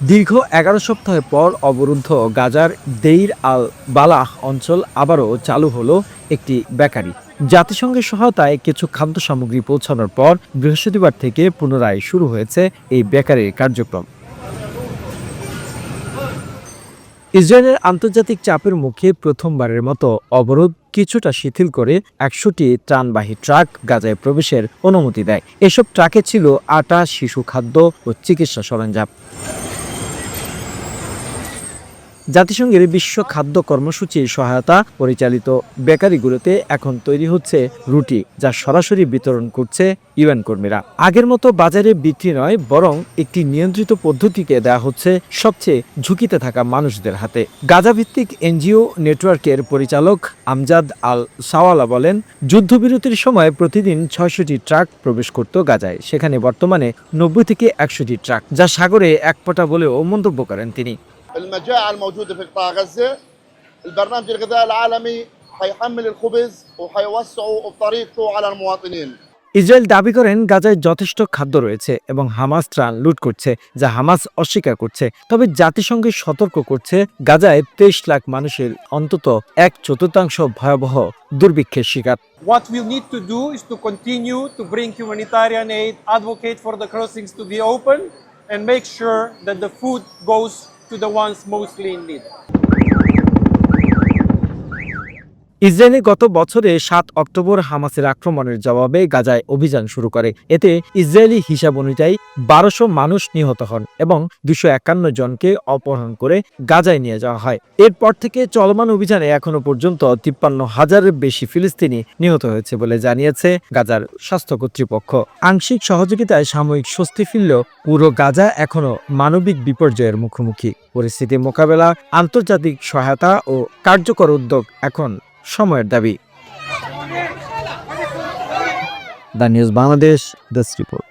দীর্ঘ এগারো সপ্তাহের পর অবরুদ্ধ গাজার দেইর আল বালাহ অঞ্চল আবারও চালু হলো একটি বেকারি। জাতিসংঘের সহায়তায় কিছু খাদ্য সামগ্রী পৌঁছানোর পর বৃহস্পতিবার থেকে পুনরায় শুরু হয়েছে এই বেকারির কার্যক্রম। ইসরায়েলের আন্তর্জাতিক চাপের মুখে প্রথমবারের মতো অবরোধ কিছুটা শিথিল করে একশোটি ত্রাণবাহী ট্রাক গাজায় প্রবেশের অনুমতি দেয়। এসব ট্রাকে ছিল আটা, শিশু খাদ্য ও চিকিৎসা সরঞ্জাম। জাতিসংঘের বিশ্ব খাদ্য কর্মসূচির সহায়তা পরিচালিত বেকারিগুলোতে এখন তৈরি হচ্ছে রুটি, যা সরাসরি বিতরণ করছে ইউএন কর্মীরা। আগের মতো বাজারে বিক্রি নয়, বরং একটি নিয়ন্ত্রিত পদ্ধতিকে দেওয়া হচ্ছে সবচেয়ে ঝুঁকিতে থাকা মানুষদের হাতে। গাজা ভিত্তিক এনজিও নেটওয়ার্কের পরিচালক আমজাদ আল সাওয়ালা বলেন, যুদ্ধবিরতির সময় প্রতিদিন ছয়শটি ট্রাক প্রবেশ করত গাজায়। সেখানে বর্তমানে নব্বই থেকে একশোটি ট্রাক, যা সাগরে একপটা বলেও মন্তব্য করেন তিনি। المجاعة الموجودة في قطاع غزة البرنامج الغذائي العالمي حيحمل الخبز وحيوسعه بطريقته على المواطنين ইসরায়েল দাবি করেন গাজায় যথেষ্ট খাদ্য রয়েছে এবং হামাস ত্রাণ লুট করছে যা হামাস অস্বীকার করছে তবে জাতিসংঘে সতর্ক করছে গাজায় তেইশ লাখ মানুষের অন্তত এক চতুর্থাংশ ভয়াবহ দুর্ভিক্ষের শিকার What we'll need to do is to continue to bring humanitarian aid, advocate for the crossings to be open, and make sure that the food goes to the ones mostly in need. ইসরায়েলে গত বছরে সাত October হামাসের আক্রমণের জবাবে গাজায় অভিযান শুরু করে। এতে ইসরায়েলি হিসাব অনুযায়ী বারোশো মানুষ নিহত হন এবং দুশো একান্ন জনকে অপহরণ করে গাজায় নিয়ে যাওয়া হয়। এরপর থেকে চলমান অভিযানে এখনও পর্যন্ত তিপ্পান্ন হাজারের বেশি ফিলিস্তিনি নিহত হয়েছে বলে জানিয়েছে গাজার স্বাস্থ্য কর্তৃপক্ষ। আংশিক সহযোগিতায় সাময়িক স্বস্তি ফিরলেও পুরো গাজা এখনও মানবিক বিপর্যয়ের মুখোমুখি। পরিস্থিতি মোকাবেলা, আন্তর্জাতিক সহায়তা ও কার্যকর উদ্যোগ এখন সময়ের দাবি। The news Bangladesh desk report